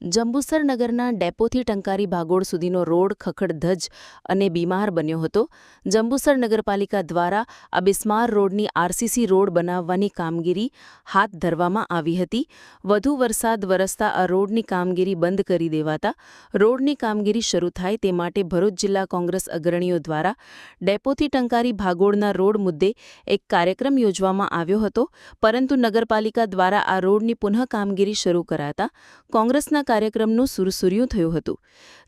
જંબુસર નગરના ડેપોથી ટંકારી ભાગોળ સુધીનો રોડ ખખડધજ અને બીમાર બન્યો હતો. જંબુસર નગરપાલિકા દ્વારા આ બિસ્માર રોડની આરસીસી રોડ બનાવવાની કામગીરી હાથ ધરવામાં આવી હતી. વધુ વરસાદ વરસતા આ રોડની કામગીરી બંધ કરી દેવાતા રોડની કામગીરી શરૂ થાય તે માટે ભરૂચ જિલ્લા કોંગ્રેસ અગ્રણીઓ દ્વારા ડેપોથી ટંકારી ભાગોળના રોડ મુદ્દે એક કાર્યક્રમ યોજવામાં આવ્યો હતો. પરંતુ નગરપાલિકા દ્વારા આ રોડની પુનઃ કામગીરી શરૂ કરાતા કોંગ્રેસના કાર્યક્રમનું સુરસુર્યું થયું હતું.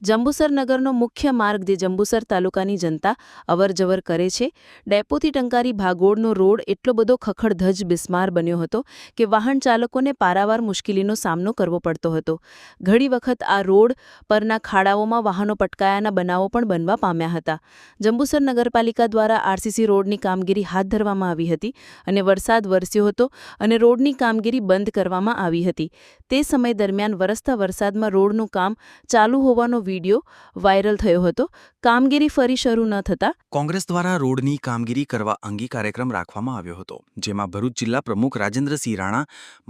જંબુસર નગરનો મુખ્ય માર્ગ જે જંબુસર તાલુકાની જનતા અવરજવર કરે છે, ડેપોથી ટંકારી ભાગોળનો રોડ એટલો બધો ખખડધજ બિસ્માર બન્યો હતો કે વાહન ચાલકોને પારાવાર મુશ્કેલીનો સામનો કરવો પડતો હતો. ઘણી વખત આ રોડ પરના ખાડાઓમાં વાહનો પટકાયાના બનાવો પણ બનવા પામ્યા હતા. જંબુસર નગરપાલિકા દ્વારા આરસીસી રોડની કામગીરી હાથ ધરવામાં આવી હતી અને વરસાદ વરસ્યો હતો અને રોડની કામગીરી બંધ કરવામાં આવી હતી. તે સમય દરમિયાન વરસતા વરસાદમાં રોડનું કામ ચાલુ હોવાનો વીડિયો વાયરલ થયો હતો. કામગીરી ફરી શરૂ ન થતાં કોંગ્રેસ દ્વારા રોડની કામગીરી કરવા અંગે કાર્યક્રમ રાખવામાં આવ્યો હતો, જેમાં ભરૂચ જિલ્લા પ્રમુખ રાજેન્દ્રસિંહ રાણા,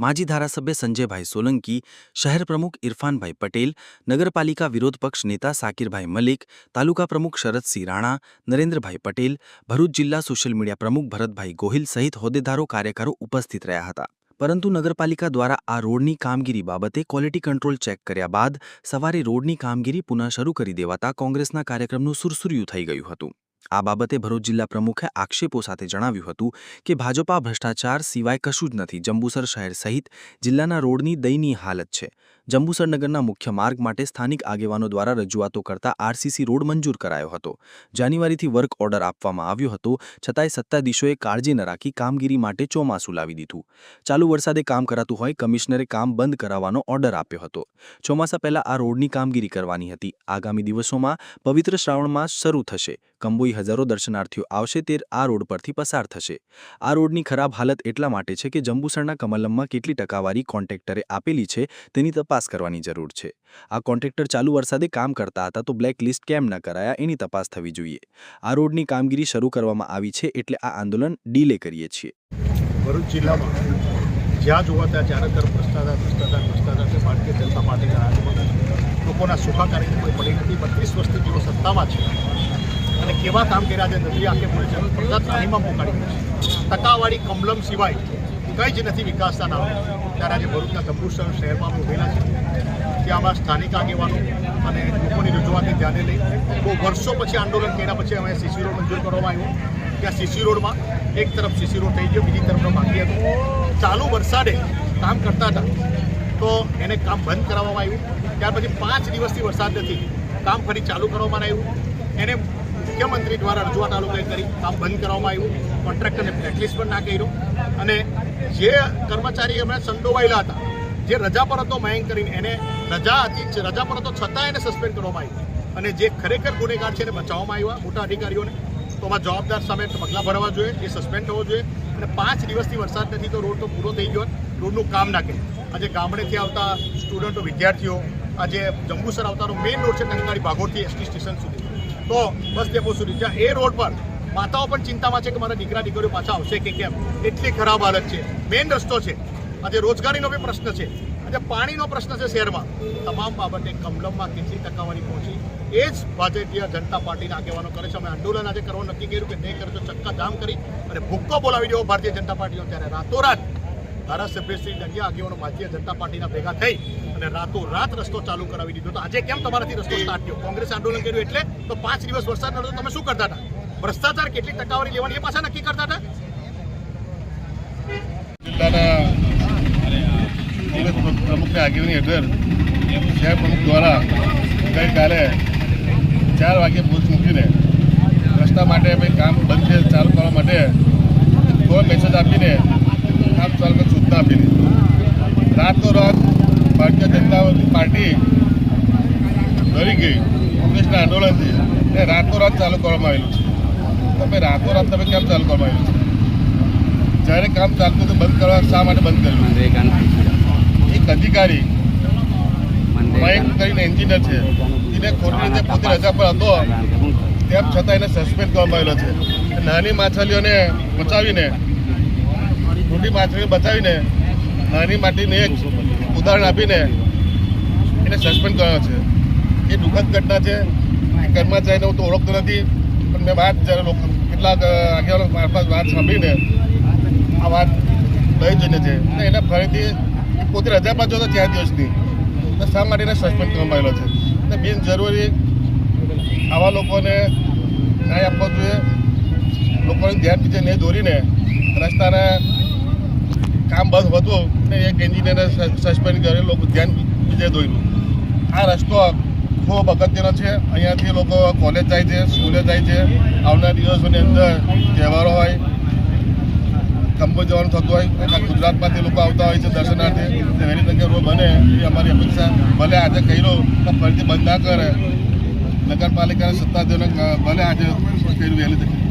માજી ધારાસભ્ય સંજયભાઈ સોલંકી, શહેર પ્રમુખ ઇરફાનભાઈ પટેલ, નગરપાલિકા વિરોધ પક્ષ નેતા સાકિરભાઈ મલિક, તાલુકા પ્રમુખ શરદસિંહ રાણા, નરેન્દ્રભાઈ પટેલ, ભરૂચ જિલ્લા સોશિયલ મીડિયા પ્રમુખ ભરતભાઈ ગોહિલ સહિત હોદ્દેદારો, કાર્યકરો ઉપસ્થિત રહ્યા હતા. પરંતુ નગરપાલિકા દ્વારા આ રોડની કામગીરી બાબતે ક્વોલિટી કંટ્રોલ ચેક કર્યા બાદ સવારે રોડની કામગીરી પુનઃ શરૂ કરી દેવાતા કોંગ્રેસના કાર્યક્રમનું સુરસુર્યું થઈ ગયું હતું. આ બાબતે ભરૂચ જિલ્લા પ્રમુખે આક્ષેપો સાથે જણાવ્યું હતું કે ભાજપા ભ્રષ્ટાચાર સિવાય કશું જ નથી. જંબુસર શહેર સહિત જિલ્લાના રોડની દયનીય હાલત છે. જંબુસર નગરના મુખ્ય માર્ગ માટે સ્થાનિક આગેવાનો દ્વારા રજૂઆતો કરતા આરસીસી રોડ મંજૂર કરાયો હતો. જાન્યુઆરીથી વર્ક ઓર્ડર આપવામાં આવ્યો હતો, છતાંય સત્તાધીશોએ કાળજી ન રાખી કામગીરી માટે ચોમાસું લાવી દીધું. ચાલુ વરસાદે કામ કરાતું હોય કમિશનરે કામ બંધ કરાવવાનો ઓર્ડર આપ્યો હતો. ચોમાસા પહેલા આ રોડની કામગીરી કરવાની હતી. આગામી દિવસોમાં પવિત્ર શ્રાવણ માસ શરૂ થશે. કંબોઈ હજારો દર્શનાર્થીઓ આવશે તે આ રોડ પરથી પસાર થશે. આ રોડની ખરાબ હાલત એટલા માટે છે કે જંબુસરના કમલમમાં કેટલી ટકાવારી કોન્ટ્રાક્ટરે આપેલી છે તેની તપાસ કરવાની જરૂર છે. આ કોન્ટ્રાક્ટર ચાલુ વરસાદે કામ કરતા હતા તો બ્લેક લિસ્ટ કેમ ન કરાયા એની તપાસ થવી જોઈએ. આ રોડની કામગીરી શરૂ કરવામાં આવી છે એટલે આ આંદોલન ડીલે કરીએ છીએ. ભરૂચ જિલ્લામાં જ્યાં જોવા ત્યાં ચારે તરફ ભ્રષ્ટાચાર ભ્રષ્ટાચાર ભારતીય જનતા પાર્ટીના રાજમાં લોકોના સુખાકારી કોઈ પડી નથી. બત્રીસ વર્ષથી જેઓ સત્તામાં છે. અને કેવા કામ કર્યા છે નદી આખે બધા ત્રાહીમાં પોકાડી ટકાવાળી કમલમ સિવાય કંઈ જ નથી વિકાસના નામે ત્યારે આજે ભરૂચના તંબુસર શહેરમાં ઉભેલા છે. ત્યાં અમારા સ્થાનિક આગેવાનો અને લોકોની રજૂઆતને ધ્યાને લઈ બહુ વર્ષો પછી આંદોલન કર્યા પછી અમે સીસી રોડ મંજૂર કરવામાં આવ્યો. ત્યાં સીસી રોડમાં એક તરફ સીસી રોડ થઈ ગયો, બીજી તરફનો બાકી હતો. ચાલુ વરસાદે કામ કરતા હતા, તો એને કામ બંધ કરાવવામાં આવ્યું. ત્યાર પછી પાંચ દિવસથી વરસાદ નથી. કામ ફરી ચાલુ કરવામાં આવ્યું. એને મુખ્યમંત્રી દ્વારા રજૂઆત આ લોકોએ કરી. કામ બંધ કરવામાં આવ્યું. કોન્ટ્રાક્ટરને બ્લેકલિસ્ટ પણ ના કર્યું. અને જે કર્મચારી એમણે સંડોવાયેલા હતા, જે રજા પર હતો મયંક કરીને, એને રજા હતી રજા પર હતો છતાં એને સસ્પેન્ડ કરવામાં આવ્યું અને જે ખરેખર ગુનેગાર છે એને બચાવવામાં આવ્યા મોટા અધિકારીઓને. તો આમાં જવાબદાર સામે પગલાં ભરવા જોઈએ, એ સસ્પેન્ડ થવો જોઈએ. અને પાંચ દિવસથી વરસાદ નથી તો રોડ તો પૂરો થઈ ગયો. રોડનું કામ ના આજે ગામડેથી આવતા સ્ટુડન્ટો વિદ્યાર્થીઓ, આજે જંબુસર આવતાનો મેઇન રોડ છે ટંકારી ભાગોળથી એસટી સ્ટેશન સુધી. તો બસ ડેપો સુધી જ્યાં એ રોડ પર માતાઓ પણ ચિંતામાં છે કે મારા દીકરા દીકરીઓ પાછા આવશે કે કેમ? એટલી ખરાબ હાલત છે. મેઇન રસ્તો છે. આજે રોજગારીનો બી પ્રશ્ન છે. આજે પાણીનો પ્રશ્ન છે શહેરમાં. તમામ બાબતે કમલમમાં કેટલી ટકાવારી પહોંચી? એ જ ભાજપીય જનતા પાર્ટીના આગેવાનો કરે છે. અમે આંદોલન આજે કરવાનું નક્કી કર્યું કે નહીં કરે ચક્કા જામ કરી અને ભૂક્કો બોલાવી દેવો ભારતીય જનતા પાર્ટીનો. ત્યારે રાતોરાત ધારાસભ્યશ્રી શ્રી અન્ય આગેવાનો ભારતીય જનતા પાર્ટીના ભેગા થઈ અને રાતોરાત રસ્તો ચાલુ કરાવી દીધો તો આજે કેમ તમારાથી રસ્તો સ્ટાર્ટ થયો? કોંગ્રેસ આંદોલન કર્યું એટલે તો પાંચ દિવસ વરસાદ નડ્યો તમે શું કરતા હતા? ભ્રષ્ટાચાર કેટલી ટકાવારી લેવાની એ પાછા નક્કી કરતા હતા? પ્રમુખની આગેવાની હેઠળ શહેર પ્રમુખ દ્વારા ગઈકાલે ચાર વાગે ભૂજ મૂકીને રસ્તા માટે કામ બંધ છે, ચાલુ કરવા માટે કોઈ મેસેજ આપીને કામ ચાલુ સૂચના આપીને. રાતનો રાત ભારતીય પાર્ટી ગઈ. કોંગ્રેસના આંદોલનથી. એ રાતોરાત ચાલુ કરવામાં આવેલું છે. તમે રાતો રાત તમે કેમ ચાલુ કરવામાં આવેલું છે? જ્યારે કામ ચાલતું હતું બંધ કરવા શા માટે બંધ કર્યું? એક અધિકારી મયંક કરીને એન્જિનિયર છે. એને ખોટી રીતે પોતે રજા પર હતો. તેમ છતાં એને સસ્પેન્ડ કરવામાં આવેલો છે. નાની માછલીઓને બચાવીને મોટી માછલીઓ બચાવીને નાની માટીને એક ઉદાહરણ આપીને એને સસ્પેન્ડ કરવાનો છે. એ દુઃખદ ઘટના છે. કર્મચારીને હું તો ઓળખતો નથી પણ મેં વાત જ્યારે લોકો કેટલાક આગેવાનો મારફત વાત સાંભળીને આ વાત લઈ જઈને છે. અને એને ફરીથી પોતે રજા પાછો હતો ચાર દિવસની. તો શા માટે એને સસ્પેન્ડ કરવામાં આવેલો છે? અને બિનજરૂરી આવા લોકોને ન્યાય આપવો જોઈએ. લોકોને ધ્યાન બીજે નહીં દોરીને રસ્તાના કામ બસ હતું ને એક એન્જિનિયરને સસ્પેન્ડ કરી લોકો ધ્યાન વિજય દોર્યું. આ રસ્તો ખૂબ અગત્યનો છે. અહીંયાથી લોકો કોલેજ જાય છે સ્કૂલે જાય છે. આવનાર દિવસોની અંદર તહેવારો હોય કંપો જવાનું થતું હોય, એટલા ગુજરાતમાંથી લોકો આવતા હોય છે દર્શનાર્થે. વહેલી તકે રોડ બને એ અમારી અપેક્ષા. ભલે આજે કર્યો તો ફરીથી બંધ ના કરે. નગરપાલિકાના સત્તાધીશોને ભલે આજે કર્યું વહેલી તકે.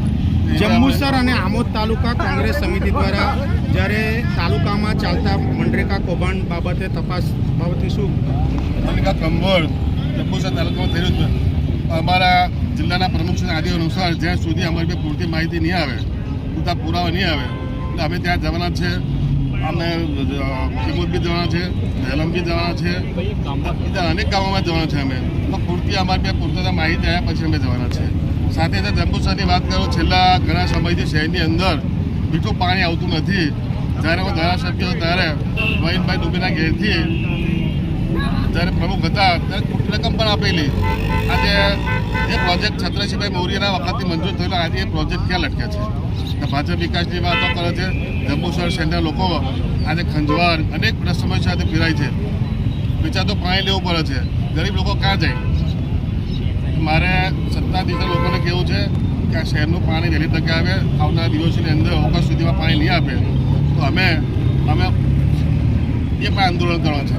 જંબુસર અને આમોદ તાલુકા કોંગ્રેસ સમિતિ દ્વારા જ્યારે તાલુકામાં ચાલતા મનરેગા કૌભાંડ બાબતે તપાસ બાબતે શું? પાલિકા કંબોળ જંબુસર તાલુકામાં થયેલું છે. અમારા જિલ્લાના પ્રમુખ શ્રી આદિ અનુસાર જ્યાં સુધી અમારી પાસે પૂરતી માહિતી નહીં આવે પૂરતા પુરાવા નહીં આવે એટલે અમે ત્યાં જવાના છે. અમે કિમોદ બી જવાના છે ઝેલમ બી જવાના છે. બીજા અનેક ગામોમાં જવાના છે અમે. તો પૂરતી અમારી પાસે પૂરતા માહિતી આવ્યા પછી અમે જવાના છે સાથે સાથે જંબુસરની વાત કરું, છેલ્લા ઘણા સમયથી શહેરની અંદર મીઠું પાણી આવતું નથી. જ્યારે હું ધારાસભ્ય ત્યારે વહીનભાઈ દુબેના ઘેરથી જ્યારે પ્રમુખ હતા, ત્યારે રકમ પણ આપેલી. આજે એ પ્રોજેક્ટ છત્રસિંહભાઈ મૌર્યના વખતથી મંજૂર થયેલો, આજે એ પ્રોજેક્ટ ક્યાં લટક્યા છે? ભાજપ વિકાસની વાતો કરે છે, જંબુસર શહેરના લોકો આજે ખંજવાળ અનેક સમસ્યા સાથે પીરાય છે. તો પાણી લેવું પડે છે. ગરીબ લોકો ક્યાં જાય? મારે સત્તાધીશ લોકોને કહેવું છે કે આ શહેરનું પાણી વહેલી તકે આવે, આવનારા દિવસોની અંદર ઓગસ્ટ સુધીમાં પાણી નહીં આપે. તો અમે અમે એ પણ આંદોલન કરવા છે.